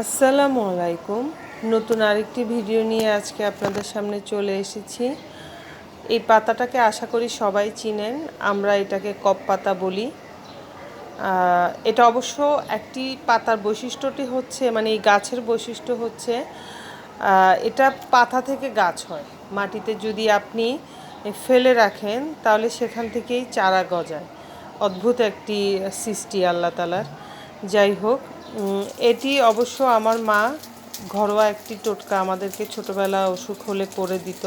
আসসালামু আলাইকুম। নতুন আরেকটি ভিডিও নিয়ে আজকে আপনাদের সামনে চলে এসেছি। এই পাতাটাকে আশা করি সবাই চিনেন। আমরা এটাকে কপ পাতা বলি। এটা অবশ্য একটি পাতার বৈশিষ্ট্যটি হচ্ছে মানে এই গাছের বৈশিষ্ট্য হচ্ছে এটা পাতা থেকে গাছ হয়। মাটিতে যদি আপনি ফেলে রাখেন, তাহলে সেখান থেকেই চারা গজায়। অদ্ভুত একটি সৃষ্টি আল্লাহ তালার যাই হোক এটি অবশ্য আমার মা ঘরোয়া একটি টোটকা আমাদেরকে ছোটোবেলা অসুখ হলে করে দিত।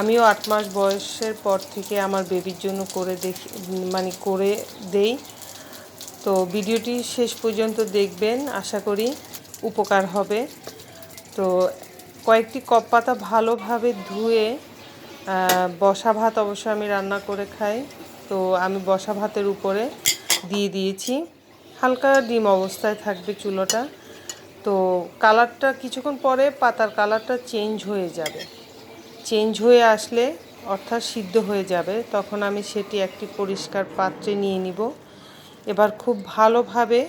আমিও আট মাস বয়সের পর থেকে আমার বেবির জন্য করে দেখি মানে করে দেই। তো ভিডিওটি শেষ পর্যন্ত দেখবেন, আশা করি উপকার হবে। তো কয়েকটি কপ পাতা ভালোভাবে ধুয়ে বসা ভাত অবশ্য আমি রান্না করে খাই। তো আমি বসা ভাতের উপরে দিয়ে দিয়েছি। হালকা ডিম অবস্থায় থাকবে চুলোটা। তো কালারটা কিছুক্ষণ পরে পাতার কালারটা চেঞ্জ হয়ে যাবে। চেঞ্জ হয়ে আসলে অর্থাৎ সিদ্ধ হয়ে যাবে। তখন আমি সেটি একটি পরিষ্কার পাত্রে নিয়ে নিব। এবার খুব ভালোভাবে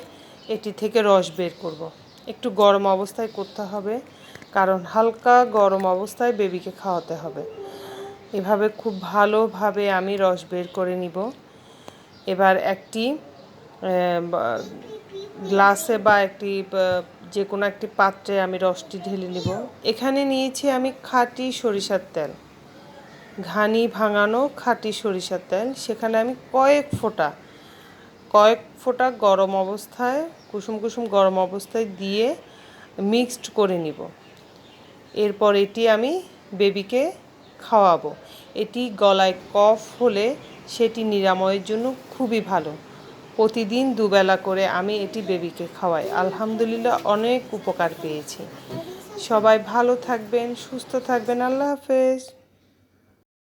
এটি থেকে রস বের করব। একটু গরম অবস্থায় করতে হবে, কারণ হালকা গরম অবস্থায় বেবিকে খাওয়াতে হবে। এভাবে খুব ভালোভাবে আমি রস বের করে নিব। এবার একটি গ্লাসে বা একটি যে কোনো একটি পাত্রে আমি রসটি ঢেলে নিব। এখানে নিয়েছি আমি খাঁটি সরিষার তেল। ঘানি ভাঙানো খাঁটি সরিষার তেল। সেখানে আমি কয়েক ফোঁটা কয়েক ফোঁটা গরম অবস্থায়, কুসুম কুসুম গরম অবস্থায় দিয়ে মিক্সড করে নিব। এরপর এটি আমি বেবিকে খাওয়াবো। এটি গলায় কফ হলে সেটি নিরাময়ের জন্য খুবই ভালো। প্রতিদিন দুবেলা করে আমি এটি বেবিকে খাওয়াই। আলহামদুলিল্লাহ অনেক উপকার পেয়েছি। সবাই ভালো থাকবেন, সুস্থ থাকবেন। আল্লাহ হাফেজ।